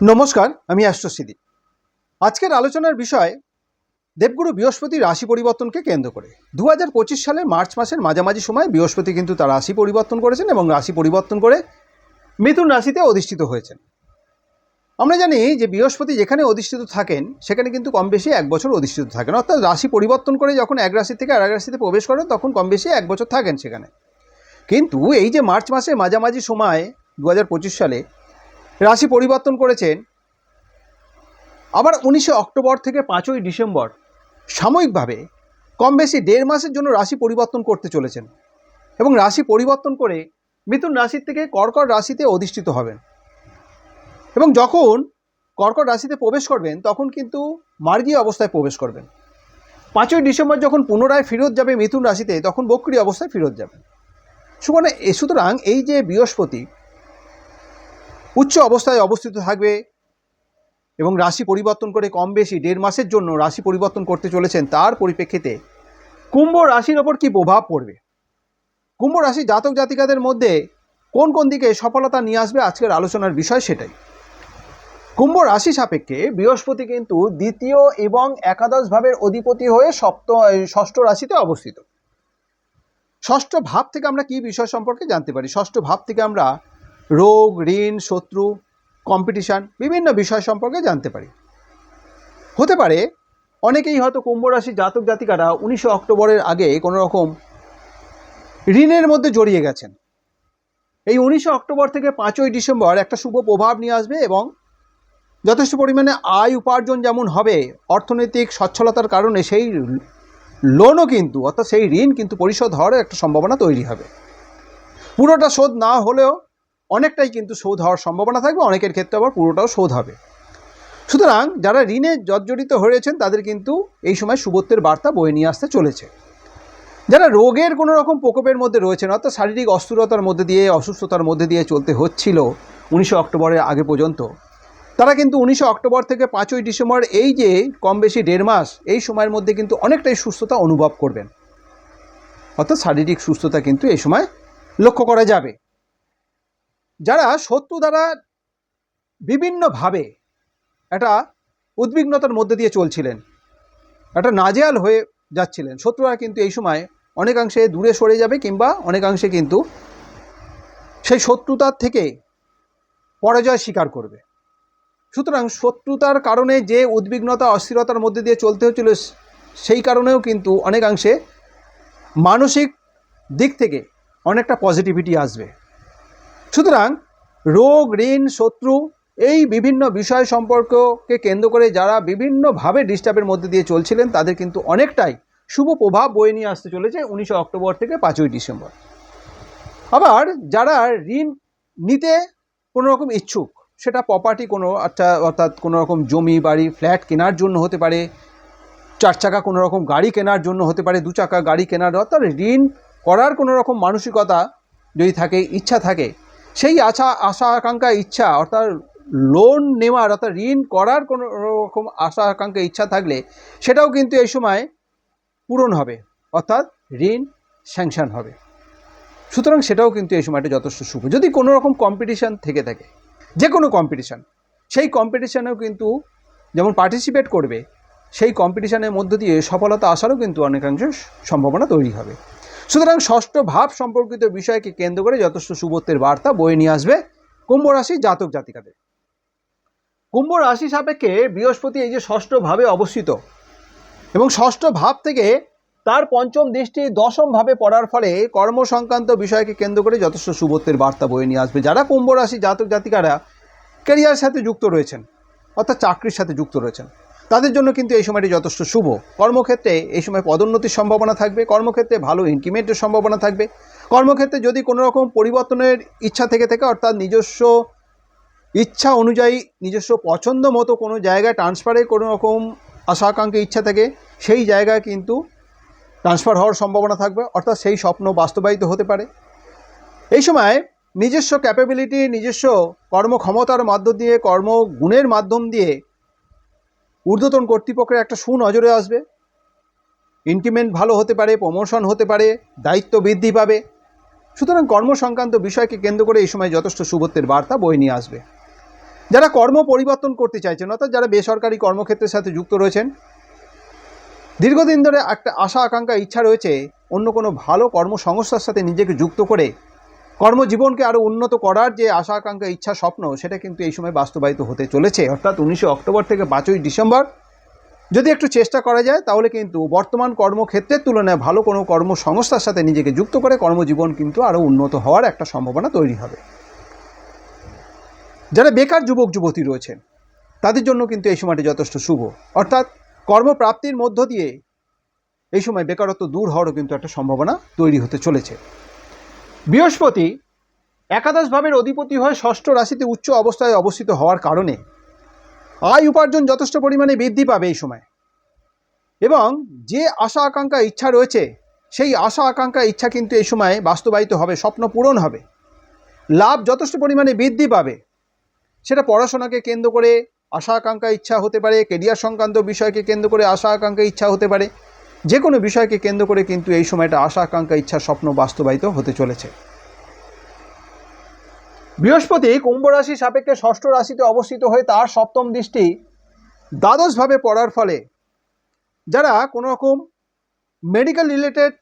নমস্কার, আমি অ্যাস্ট্রোসিদি। আজকের আলোচনার বিষয়, দেবগুরু বৃহস্পতি রাশি পরিবর্তনকে কেন্দ্র করে। দু হাজার পঁচিশ সালের মার্চ মাসের মাঝামাঝি সময় বৃহস্পতি কিন্তু তার রাশি পরিবর্তন করেছেন এবং রাশি পরিবর্তন করে মিথুন রাশিতে অধিষ্ঠিত হয়েছেন। আমরা জানি যে বৃহস্পতি যেখানে অধিষ্ঠিত থাকেন, সেখানে কিন্তু কম বেশি এক বছর অধিষ্ঠিত থাকেন। অর্থাৎ রাশি পরিবর্তন করে যখন এক রাশি থেকে আর এক রাশিতে প্রবেশ করেন, তখন কম বেশি এক বছর থাকেন সেখানে। কিন্তু এই যে মার্চ মাসে মাঝামাঝি সময় দু হাজার পঁচিশ সালে রাশি পরিবর্তন করেছেন। আবার উনিশে অক্টোবর থেকে পাঁচই ডিসেম্বর সাময়িকভাবে কম বেশি দেড় মাসের জন্য রাশি পরিবর্তন করতে চলেছেন এবং রাশি পরিবর্তন করে মিথুন রাশির থেকে কর্কট রাশিতে অধিষ্ঠিত হবেন। এবং যখন কর্কট রাশিতে প্রবেশ করবেন, তখন কিন্তু মার্গীয় অবস্থায় প্রবেশ করবেন। পাঁচই ডিসেম্বর যখন পুনরায় ফেরত যাবে মিথুন রাশিতে, তখন বক্রি অবস্থায় ফেরত সুতরাং সুতরাং এই যে বৃহস্পতি উচ্চ অবস্থায় অবস্থিত থাকবে এবং রাশি পরিবর্তন করে কম বেশি দেড় মাসের জন্য রাশি পরিবর্তন করতে চলেছেন তার পরিপ্রেক্ষিতে কুম্ভ রাশির ওপর কী প্রভাব পড়বে? কুম্ভ রাশি জাতক জাতিকাদের মধ্যে কোন কোন দিকে সফলতা নিয়ে আসবে আজকের আলোচনার বিষয় সেটাই। কুম্ভ রাশি সাপেক্ষে বৃহস্পতি কিন্তু দ্বিতীয় এবং একাদশ ভাবের অধিপতি হয়ে সপ্ত ষষ্ঠ রাশিতে অবস্থিত। ষষ্ঠ ভাব থেকে আমরা কি বিষয় সম্পর্কে জানতে পারি? ষষ্ঠ ভাব থেকে আমরা রোগ, ঋণ, শত্রু কম্পিটিশান বিভিন্ন বিষয় সম্পর্কে জানতে পারি। হতে পারে, অনেকেই হয়তো কুম্ভ রাশি জাতক জাতিকারা উনিশে অক্টোবরের আগে কোনো রকম ঋণের মধ্যে জড়িয়ে গেছেন। এই উনিশে অক্টোবর থেকে পাঁচই ডিসেম্বর একটা শুভ প্রভাব নিয়ে আসবে এবং যথেষ্ট পরিমাণে আয় উপার্জন যেমন হবে, অর্থনৈতিক সচ্ছলতার কারণে সেই লোনও কিন্তু, অর্থাৎ সেই ঋণ কিন্তু পরিশোধ হওয়ার একটা সম্ভাবনা তৈরি হবে। পুরোটা শোধ না হলেও অনেকটাই কিন্তু শোধ হওয়ার সম্ভাবনা থাকবে, অনেকের ক্ষেত্রে আবার পুরোটাও শোধ হবে। সুতরাং যারা ঋণে জর্জরিত হয়েছেন, তাদের কিন্তু এই সময় শুভত্বের বার্তা বয়ে নিয়ে আসতে চলেছে। যারা রোগের কোনো রকম প্রকোপের মধ্যে রয়েছেন, অর্থাৎ শারীরিক অস্থিরতার মধ্যে দিয়ে, অসুস্থতার মধ্যে দিয়ে চলতে হচ্ছিল উনিশে অক্টোবরের আগে পর্যন্ত, তারা কিন্তু উনিশে অক্টোবর থেকে পাঁচই ডিসেম্বর, এই যে কম বেশি দেড় মাস, এই সময়ের মধ্যে কিন্তু অনেকটাই সুস্থতা অনুভব করবেন। অর্থাৎ শারীরিক সুস্থতা কিন্তু এই সময় লক্ষ্য করা যাবে। যারা শত্রু দ্বারা বিভিন্নভাবে একটা উদ্বিগ্নতার মধ্যে দিয়ে চলছিলেন, একটা নাজেয়াল হয়ে যাচ্ছিলেন। শত্রুরা কিন্তু এই সময় অনেকাংশে দূরে সরে যাবে কিংবা অনেকাংশে কিন্তু সেই শত্রুতার থেকে পরাজয় স্বীকার করবে। সুতরাং শত্রুতার কারণে যে উদ্বিগ্নতা, অস্থিরতার মধ্যে দিয়ে চলতে হচ্ছিল, সেই কারণেও কিন্তু অনেকাংশে মানসিক দিক থেকে অনেকটা পজিটিভিটি আসবে। সুতরাং রোগ, ঋণ, শত্রু এই বিভিন্ন বিষয় সম্পর্ককে কেন্দ্র করে যারা বিভিন্নভাবে ডিস্টার্বের মধ্যে দিয়ে চলছিলেন, তাদের কিন্তু অনেকটাই শুভ প্রভাব বয়ে নিয়ে আসতে চলেছে উনিশে অক্টোবর থেকে পাঁচই ডিসেম্বর। আবার যারা ঋণ নিতে কোনো রকম ইচ্ছুক, সেটা প্রপার্টি কোনো একটা অর্থাৎ কোনো রকম জমি, বাড়ি ফ্ল্যাট কেনার জন্য হতে পারে, চার চাকা কোনো রকম গাড়ি কেনার জন্য হতে পারে, দু চাকা গাড়ি কেনার অর্থাৎ ঋণ করার কোনো রকম মানসিকতা যদি থাকে, ইচ্ছা থাকে সেই আশা আশা আকাঙ্ক্ষা, ইচ্ছা, অর্থাৎ লোন নেওয়ার, অর্থাৎ ঋণ করার কোনো রকম আশা আকাঙ্ক্ষা, ইচ্ছা থাকলে সেটাও কিন্তু এই সময় পূরণ হবে, অর্থাৎ ঋণ স্যাংশন হবে। সুতরাং সেটাও কিন্তু এই সময়টা যথেষ্ট শুভ। যদি কোনো রকম কম্পিটিশান থেকে থাকে যে কোনো কম্পিটিশান সেই কম্পিটিশানেও কিন্তু যেমন পার্টিসিপেট করবে, সেই কম্পিটিশানের মধ্য দিয়ে সফলতা আসারও কিন্তু অনেকাংশ সম্ভাবনা তৈরি হবে। সুতরাং ষষ্ঠ ভাব সম্পর্কিত বিষয়কে কেন্দ্র করে যথেষ্ট শুভত্বের বার্তা বয়ে নিয়ে আসবে কুম্ভ রাশি জাতক জাতিকাদের। কুম্ভ রাশি সাপেক্ষে বৃহস্পতি এই যে ষষ্ঠ ভাবে অবস্থিত এবং ষষ্ঠ ভাব থেকে তার পঞ্চম দৃষ্টি দশম ভাবে পড়ার ফলে কর্ম সংক্রান্ত বিষয়কে কেন্দ্র করে যথেষ্ট শুভত্বের বার্তা বয়ে নিয়ে আসবে যারা কুম্ভ রাশি জাতক জাতিকারা ক্যারিয়ার সাথে যুক্ত রয়েছেন, অর্থাৎ চাকরির সাথে যুক্ত রয়েছেন। তাদের জন্য কিন্তু এই সময়টি যথেষ্ট শুভ। কর্মক্ষেত্রে এই সময় পদোন্নতির সম্ভাবনা থাকবে, কর্মক্ষেত্রে ভালো ইনক্রিমেন্টের সম্ভাবনা থাকবে। কর্মক্ষেত্রে যদি কোনো রকম পরিবর্তনের ইচ্ছা থেকে থাকে, অর্থাৎ নিজস্ব ইচ্ছা অনুযায়ী, নিজস্ব পছন্দ মতো কোনো জায়গায় ট্রান্সফারে কোনো রকম আশা আকাঙ্ক্ষা ইচ্ছা থাকে, সেই জায়গায় কিন্তু ট্রান্সফার হওয়ার সম্ভাবনা থাকবে, অর্থাৎ সেই স্বপ্ন বাস্তবায়িত হতে পারে। এই সময় নিজস্ব ক্যাপাবিলিটি নিজস্ব কর্মক্ষমতার মাধ্য দিয়ে, কর্মগুণের মাধ্যম দিয়ে ঊর্ধ্বতন কর্তৃপক্ষের একটা সুনজরে আসবে। ইনক্রিমেন্ট ভালো হতে পারে প্রমোশন হতে পারে, দায়িত্ব বৃদ্ধি পাবে। সুতরাং কর্ম সংক্রান্ত বিষয়কে কেন্দ্র করে এই সময় যথেষ্ট শুভত্বের বার্তা বয়ে নিয়ে আসবে। যারা কর্ম পরিবর্তন করতে চাইছেন, অর্থাৎ যারা বেসরকারি কর্মক্ষেত্রের সাথে যুক্ত রয়েছেন, দীর্ঘদিন ধরে একটা আশা আকাঙ্ক্ষা ইচ্ছা রয়েছে, অন্য কোনো ভালো কর্মসংস্থার সাথে নিজেকে যুক্ত করে কর্মজীবনকে আরও উন্নত করার যে আশা, আকাঙ্ক্ষা, ইচ্ছা, স্বপ্ন, সেটা কিন্তু এই সময় বাস্তবায়িত হতে চলেছে। অর্থাৎ উনিশে অক্টোবর থেকে পাঁচই ডিসেম্বর। যদি একটু চেষ্টা করা যায়, তাহলে কিন্তু বর্তমান কর্মক্ষেত্রের তুলনায় ভালো কোনো কর্মসংস্থার সাথে নিজেকে যুক্ত করে কর্মজীবন কিন্তু আরও উন্নত হওয়ার একটা সম্ভাবনা তৈরি হবে। যারা বেকার যুবক, যুবতী রয়েছেন, তাদের জন্য কিন্তু এই সময়টি যথেষ্ট শুভ। অর্থাৎ কর্মপ্রাপ্তির মধ্য দিয়ে এই সময় বেকারত্ব দূর হওয়ারও কিন্তু একটা সম্ভাবনা তৈরি হতে চলেছে। বৃহস্পতি একাদশ ভাবের অধিপতি হয়ে ষষ্ঠ রাশিতে উচ্চ অবস্থায় অবস্থিত হওয়ার কারণে আয় উপার্জন যথেষ্ট পরিমাণে বৃদ্ধি পাবে এই সময়। এবং যে আশা আকাঙ্ক্ষা ইচ্ছা রয়েছে, সেই আশা আকাঙ্ক্ষা ইচ্ছা কিন্তু এই সময় বাস্তবায়িত হবে, স্বপ্ন পূরণ হবে। লাভ যথেষ্ট পরিমাণে বৃদ্ধি পাবে। সেটা পড়াশোনাকে কেন্দ্র করে আশা আকাঙ্ক্ষা ইচ্ছা হতে পারে কেরিয়ার সংক্রান্ত বিষয়কে কেন্দ্র করে আশা আকাঙ্ক্ষা ইচ্ছা হতে পারে। যে কোনো বিষয়কে কেন্দ্র করে কিন্তু এই সময়টা আশা, আকাঙ্ক্ষা, ইচ্ছা, স্বপ্ন বাস্তবায়িত হতে চলেছে। বৃহস্পতি কুম্ভ রাশি সাপেক্ষে ষষ্ঠ রাশিতে অবস্থিত হয়ে তার সপ্তম দৃষ্টি দ্বাদশভাবে পড়ার ফলে যারা কোনো রকম মেডিকেল রিলেটেড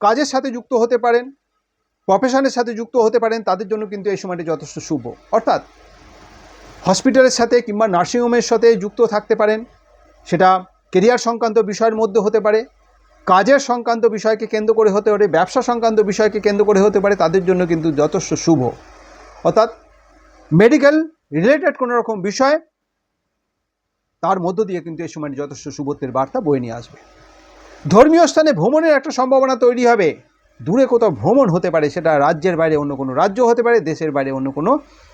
কাজের সাথে যুক্ত হতে পারেন প্রফেশনের সাথে যুক্ত হতে পারেন, তাদের জন্য কিন্তু এই সময়টি যথেষ্ট শুভ। অর্থাৎ হসপিটালের সাথে কিংবা নার্সিংহোমের সাথে যুক্ত থাকতে পারেন, সেটা কেরিয়ার সংক্রান্ত বিষয়ের মধ্যে হতে পারে, কাজের সংক্রান্ত বিষয়কে কেন্দ্র করে হতে পারে, ব্যবসা সংক্রান্ত বিষয়কে কেন্দ্র করে হতে পারে, তাদের জন্য কিন্তু যথেষ্ট শুভ। অর্থাৎ মেডিকেল রিলেটেড কোনো রকম বিষয়, তার মধ্য দিয়ে কিন্তু এই সময়টি যথেষ্ট শুভত্বের বার্তা বয়ে নিয়ে আসবে। ধর্মীয় স্থানে ভ্রমণের একটা সম্ভাবনা তৈরি হবে। দূরে কোথাও ভ্রমণ হতে পারে, সেটা রাজ্যের বাইরে অন্য কোনো রাজ্য হতে পারে, দেশের বাইরে অন্য কোনো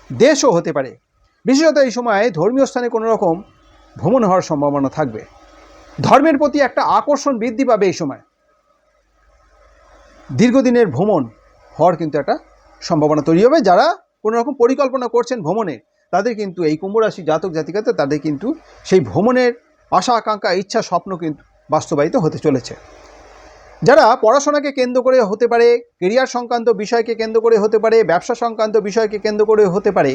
দেশও হতে পারে। বিশেষত এই সময় ধর্মীয় স্থানে কোনো রকম ভ্রমণ হওয়ার সম্ভাবনা থাকবে। ধর্মের প্রতি একটা আকর্ষণ বৃদ্ধি পাবে এই সময়। দীর্ঘদিনের ভ্রমণ হওয়ার কিন্তু একটা সম্ভাবনা তৈরি হবে। যারা কোনো রকম পরিকল্পনা করছেন ভ্রমণের তাদের কিন্তু এই কুম্ভরাশি জাতক জাতিকাতে তাদের কিন্তু সেই ভ্রমণের আশা, আকাঙ্ক্ষা, ইচ্ছা, স্বপ্ন কিন্তু বাস্তবায়িত হতে চলেছে। যারা পড়াশোনাকে কেন্দ্র করে হতে পারে কেরিয়ার সংক্রান্ত বিষয়কে কেন্দ্র করে হতে পারে, ব্যবসা সংক্রান্ত বিষয়কে কেন্দ্র করে হতে পারে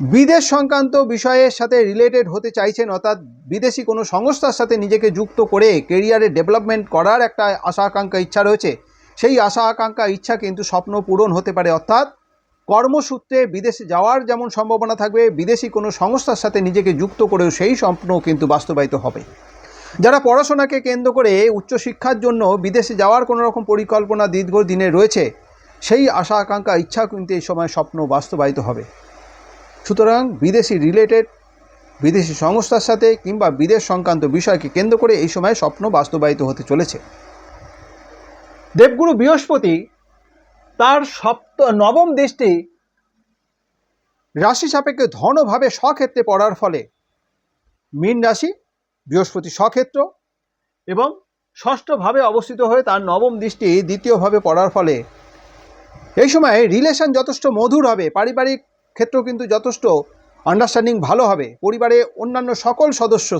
বিদেশ সংক্রান্ত বিষয়ের সাথে রিলেটেড হতে চাইছেন, অর্থাৎ বিদেশি কোনো সংস্থার সাথে নিজেকে যুক্ত করে কেরিয়ারে ডেভেলপমেন্ট করার একটা আশা আকাঙ্ক্ষা ইচ্ছা রয়েছে। সেই আশা আকাঙ্ক্ষা ইচ্ছা কিন্তু স্বপ্ন পূরণ হতে পারে, অর্থাৎ কর্মসূত্রে বিদেশে যাওয়ার যেমন সম্ভাবনা থাকবে, বিদেশি কোনো সংস্থার সাথে নিজেকে যুক্ত করেও সেই স্বপ্ন কিন্তু বাস্তবায়িত হবে। যারা পড়াশোনাকে কেন্দ্র করে উচ্চশিক্ষার জন্য বিদেশে যাওয়ার কোনো রকম পরিকল্পনা দীর্ঘদিনে রয়েছে, সেই আশা আকাঙ্ক্ষা ইচ্ছা কিন্তু এই সময় স্বপ্ন বাস্তবায়িত হবে। সুতরাং বিদেশি রিলেটেড বিদেশি সংস্থার সাথে কিংবা বিদেশ সংক্রান্ত বিষয়কে কেন্দ্র করে এই সময় স্বপ্ন বাস্তবায়িত হতে চলেছে। দেবগুরু বৃহস্পতি তার সপ্ত, নবম দৃষ্টি রাশি সাপেক্ষে ধনভাবে স্বক্ষেত্রে পড়ার ফলে মীন রাশি বৃহস্পতি স্বক্ষেত্র এবং ষষ্ঠভাবে অবস্থিত হয়ে তার নবম দৃষ্টি দ্বিতীয়ভাবে পড়ার ফলে এই সময় রিলেশন যথেষ্ট মধুর হবে, পারিবারিক ক্ষেত্র কিন্তু যথেষ্ট আন্ডারস্ট্যান্ডিং ভালো হবে। পরিবারে অন্যান্য সকল সদস্য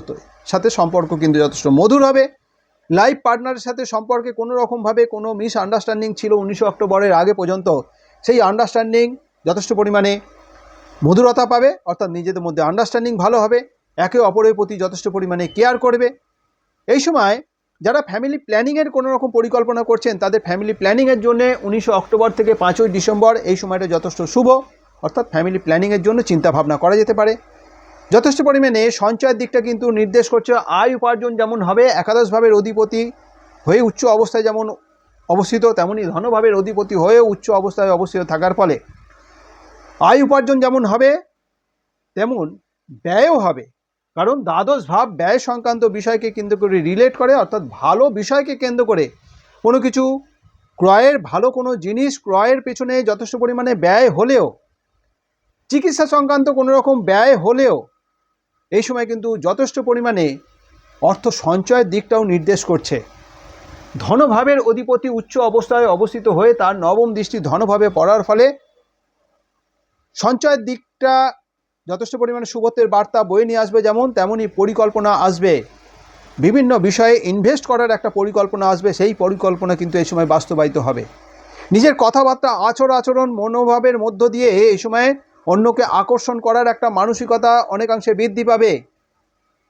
সাথে সম্পর্ক কিন্তু যথেষ্ট মধুর হবে। লাইফ পার্টনারের সাথে সম্পর্কে কোনো রকমভাবে কোনো মিস আন্ডারস্ট্যান্ডিং ছিল উনিশে অক্টোবরের আগে পর্যন্ত। সেই আন্ডারস্ট্যান্ডিং যথেষ্ট পরিমাণে মধুরতা পাবে, অর্থাৎ নিজেদের মধ্যে আন্ডারস্ট্যান্ডিং ভালো হবে, একে অপরের প্রতি যথেষ্ট পরিমাণে কেয়ার করবে। এই সময় যারা ফ্যামিলি প্ল্যানিংয়ের কোনো রকম পরিকল্পনা করছেন, তাদের ফ্যামিলি প্ল্যানিংয়ের জন্য উনিশে অক্টোবর থেকে পাঁচই ডিসেম্বর এই সময়টা যথেষ্ট শুভ। অর্থাৎ ফ্যামিলি প্ল্যানিংয়ের জন্য চিন্তা ভাবনা করা যেতে পারে। যথেষ্ট পরিমাণে সঞ্চয়ের দিকটা কিন্তু নির্দেশ করছে, আয় উপার্জন যেমন হবে একাদশ ভাবের অধিপতি হয়ে উচ্চ অবস্থায় যেমন অবস্থিত তেমনই ধনভাবের অধিপতি হয়ে উচ্চ অবস্থায় অবস্থিত থাকার ফলে। আয় উপার্জন যেমন হবে, তেমন ব্যয়ও হবে। কারণ দ্বাদশ ভাব ব্যয় সংক্রান্ত বিষয়কে কেন্দ্র করে রিলেট করে, অর্থাৎ ভালো বিষয়কে কেন্দ্র করে কোনো কিছু ক্রয়ের, ভালো কোনো জিনিস ক্রয়ের পেছনে যথেষ্ট পরিমাণে ব্যয় হলেও চিকিৎসা সংক্রান্ত কোনো রকম ব্যয় হলেও এই সময় কিন্তু যথেষ্ট পরিমাণে অর্থ সঞ্চয়ের দিকটাও নির্দেশ করছে। ধনভাবের অধিপতি উচ্চ অবস্থায় অবস্থিত হয়ে তার নবম দৃষ্টি ধনভাবে পড়ার ফলে সঞ্চয়ের দিকটা যথেষ্ট পরিমাণে শুভত্বের বার্তা বয়ে নিয়ে আসবে যেমন তেমনই পরিকল্পনা আসবে। বিভিন্ন বিষয়ে ইনভেস্ট করার একটা পরিকল্পনা আসবে, সেই পরিকল্পনা কিন্তু এই সময় বাস্তবায়িত হবে। নিজের কথাবার্তা আচর আচরণ, মনোভাবের মধ্য দিয়ে এই সময়ে অন্যকে আকর্ষণ করার একটা মানসিকতা অনেকাংশে বৃদ্ধি পাবে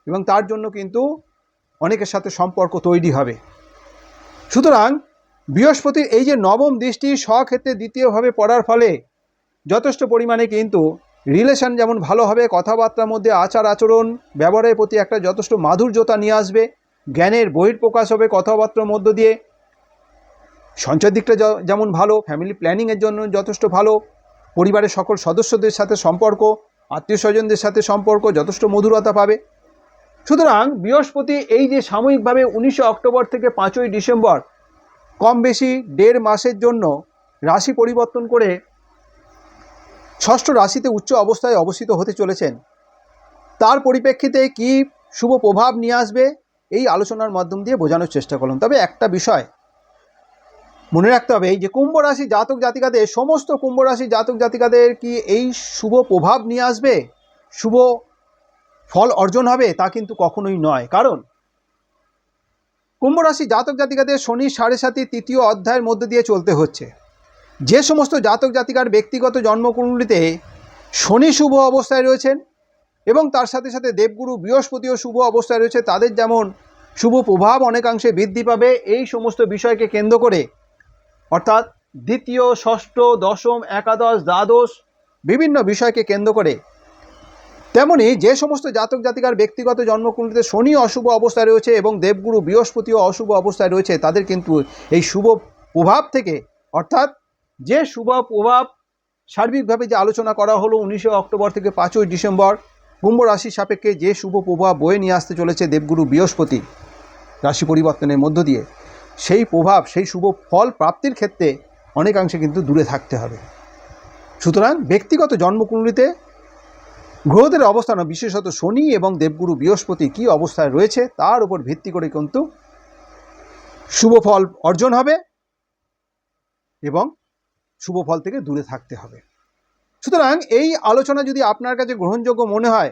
এবং তার জন্য কিন্তু অনেকের সাথে সম্পর্ক তৈরি হবে। সুতরাং বৃহস্পতির এই যে নবম দৃষ্টি স্বক্ষেত্রে দ্বিতীয়ভাবে পড়ার ফলে যথেষ্ট পরিমাণে কিন্তু রিলেশন যেমন ভালো হবে, কথাবার্তার মধ্যে আচার আচরণ, ব্যবহারের প্রতি একটা যথেষ্ট মাধুর্যতা নিয়ে আসবে, জ্ঞানের বহির্প্রকাশ হবে কথাবার্তার মধ্য দিয়ে। সঞ্চয় দিকটা যেমন ভালো ফ্যামিলি প্ল্যানিংয়ের জন্য যথেষ্ট ভালো পরিবারের সকল সদস্যদের সাথে সম্পর্ক আত্মীয় স্বজনদের সাথে সম্পর্ক যথেষ্ট মধুরতা পাবে। সুতরাং বৃহস্পতি এই যে সাময়িকভাবে উনিশে অক্টোবর থেকে পাঁচই ডিসেম্বর, কম বেশি দেড় মাসের জন্য রাশি পরিবর্তন করে ষষ্ঠ রাশিতে উচ্চ অবস্থায় অবস্থিত হতে চলেছেন। তার পরিপ্রেক্ষিতে কি শুভ প্রভাব নিয়ে আসবে, এই আলোচনার মাধ্যম দিয়ে বোঝানোর চেষ্টা করলাম। তবে একটা বিষয় মনে রাখতে হবে, এই যে কুম্ভ রাশি জাতক জাতিকাদের, সমস্ত কুম্ভ রাশি জাতক জাতিকাদের কি এই শুভ প্রভাব নিয়ে আসবে? শুভ ফল অর্জন হবে? তা কিন্তু কখনোই নয়। কারণ কুম্ভ রাশি জাতক জাতিকাদের শনি সাড়ে সাতি তৃতীয় অধ্যায়ের মধ্যে দিয়ে চলতে হচ্ছে। যে সমস্ত জাতক জাতিকার ব্যক্তিগত জন্মকুণ্ডলিতে শনি শুভ অবস্থায় রয়েছেন এবং তার সাথে সাথে দেবগুরু বৃহস্পতিও শুভ অবস্থায় রয়েছে, তাদের যেমন শুভ প্রভাব অনেকাংশে বৃদ্ধি পাবে, এই সমস্ত বিষয়কে কেন্দ্র করে অর্থাৎ দ্বিতীয়, ষষ্ঠ, দশম, একাদশ, দ্বাদশ বিভিন্ন বিষয়কে কেন্দ্র করে। তেমনি যে সমস্ত জাতক জাতিকার ব্যক্তিগত জন্মকুণ্ডলিতে শনি অশুভ অবস্থায় রয়েছে এবং দেবগুরু বৃহস্পতিও অশুভ অবস্থায় রয়েছে, তাদের কিন্তু এই শুভ প্রভাব থেকে, অর্থাৎ যে শুভ প্রভাব সার্বিকভাবে যে আলোচনা করা হলো উনিশে অক্টোবর থেকে পাঁচই ডিসেম্বর, কুম্ভ রাশির সাপেক্ষে যে শুভ প্রভাব বয়ে নিয়ে আসতে চলেছে দেবগুরু বৃহস্পতি রাশি পরিবর্তনের মধ্য দিয়ে। সেই প্রভাব, সেই শুভ ফল প্রাপ্তির ক্ষেত্রে অনেকাংশে কিন্তু দূরে থাকতে হবে। সুতরাং ব্যক্তিগত জন্মকুণ্ডলিতে গ্রহদের অবস্থান বিশেষত শনি এবং দেবগুরু বৃহস্পতি কী অবস্থায় রয়েছে তার উপর ভিত্তি করে কিন্তু শুভ ফল অর্জন হবে এবং শুভ ফল থেকে দূরে থাকতে হবে। সুতরাং এই আলোচনা যদি আপনার কাছে গ্রহণযোগ্য মনে হয়